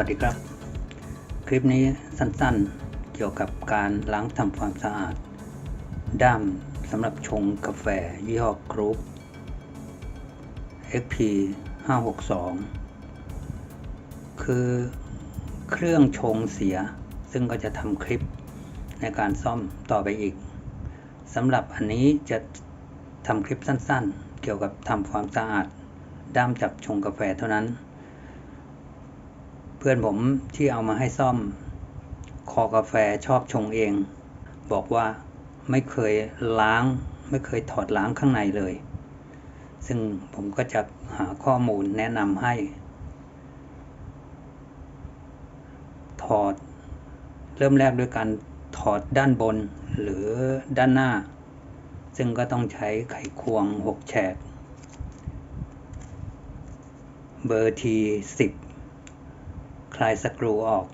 วัสดีครับ คลิปนี้สั้นๆ เกี่ยวกับการล้างทำความสะอาด ด้ามสำหรับชงกาแฟยี่ห้อกรุ๊ป XP 562 คือเครื่องชงเสีย ซึ่งก็จะทำคลิปในการซ่อมต่อไปอีกสำหรับอันนี้จะทำคลิปสั้นๆ เกี่ยวกับทำความสะอาด ด้ามจับชงกาแฟเท่านั้น พื่อนผมที่เอามาให้ซ่อม คอกาแฟชอบชงเอง บอกว่าไม่เคยล้าง ไม่เคยถอดล้างข้างในเลย ซึ่งผมก็จะหาข้อมูลแนะนำให้ ถอดเริ่มแรกด้วยการถอดด้านบนหรือด้านหน้า ซึ่งก็ต้องใช้ไขควง 6 แฉก เบอร์ที10 คลายสกรูออก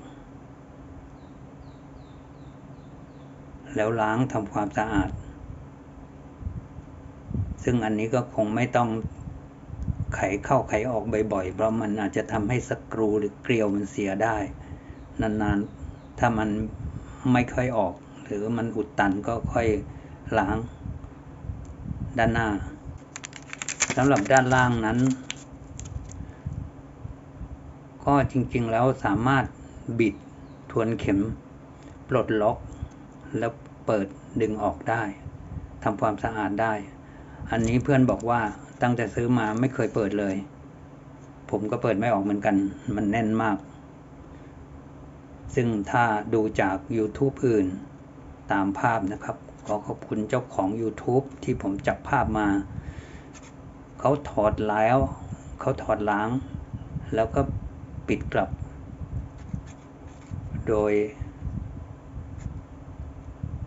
แล้วล้างทำความสะอาด ซึ่งอันนี้ก็คงไม่ต้องไขเข้าไขออกบ่อยๆ เพราะมันอาจจะทำให้สกรูหรือเกลียวมันเสียได้ นานๆ ถ้ามันไม่ค่อยออก หรือมันอุดตันก็ค่อยล้างด้านหน้าสำหรับด้านล่างนั้น ก็จริงๆแล้วสามารถบิดทวนเข็ม ปลดล็อก แล้วเปิดดึงออกได้ทำความสะอาดได้ อันนี้เพื่อนบอกว่าตั้งแต่ซื้อมาไม่เคยเปิดเลย ผมก็เปิดไม่ออกเหมือนกัน มันแน่นมาก ซึ่งถ้าดูจาก YouTube อื่นตามภาพนะครับ ขอขอบคุณเจ้าของ YouTube ที่ผมจับภาพมา เขาถอดแล้ว เขาถอดล้าง แล้วก็ ปิดกลับ โดย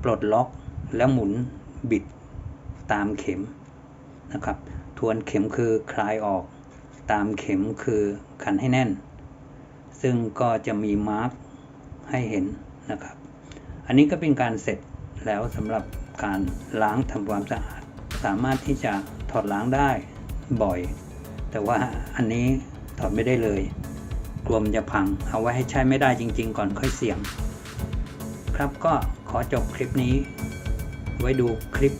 ปลดล็อกแล้วหมุนบิดตามเข็มนะครับ ทวนเข็มคือคลายออก ตามเข็มคือขันให้แน่น ซึ่งก็จะมีมาร์กให้เห็นนะครับ อันนี้ก็เป็นการเสร็จแล้วสำหรับการล้างทำความสะอาด สามารถที่จะถอดล้างได้บ่อย แต่ว่าอันนี้ถอดไม่ได้เลย กลัวมันจะพัง เอาไว้ให้ใช้ไม่ได้จริง ๆ ก่อนค่อยเสี่ยง ครับก็ขอจบคลิปนี้ ไว้ดูคลิป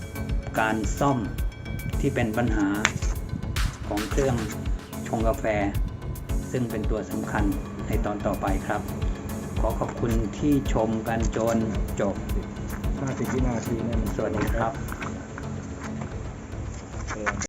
การซ่อมที่เป็นปัญหาของเครื่องชงกาแฟ ซึ่งเป็นตัวสำคัญในตอนต่อไปครับ ขอขอบคุณที่ชมกันจนจบ ห้าสิบวินาทีเนี่ยมันสวัสดีครับ เออ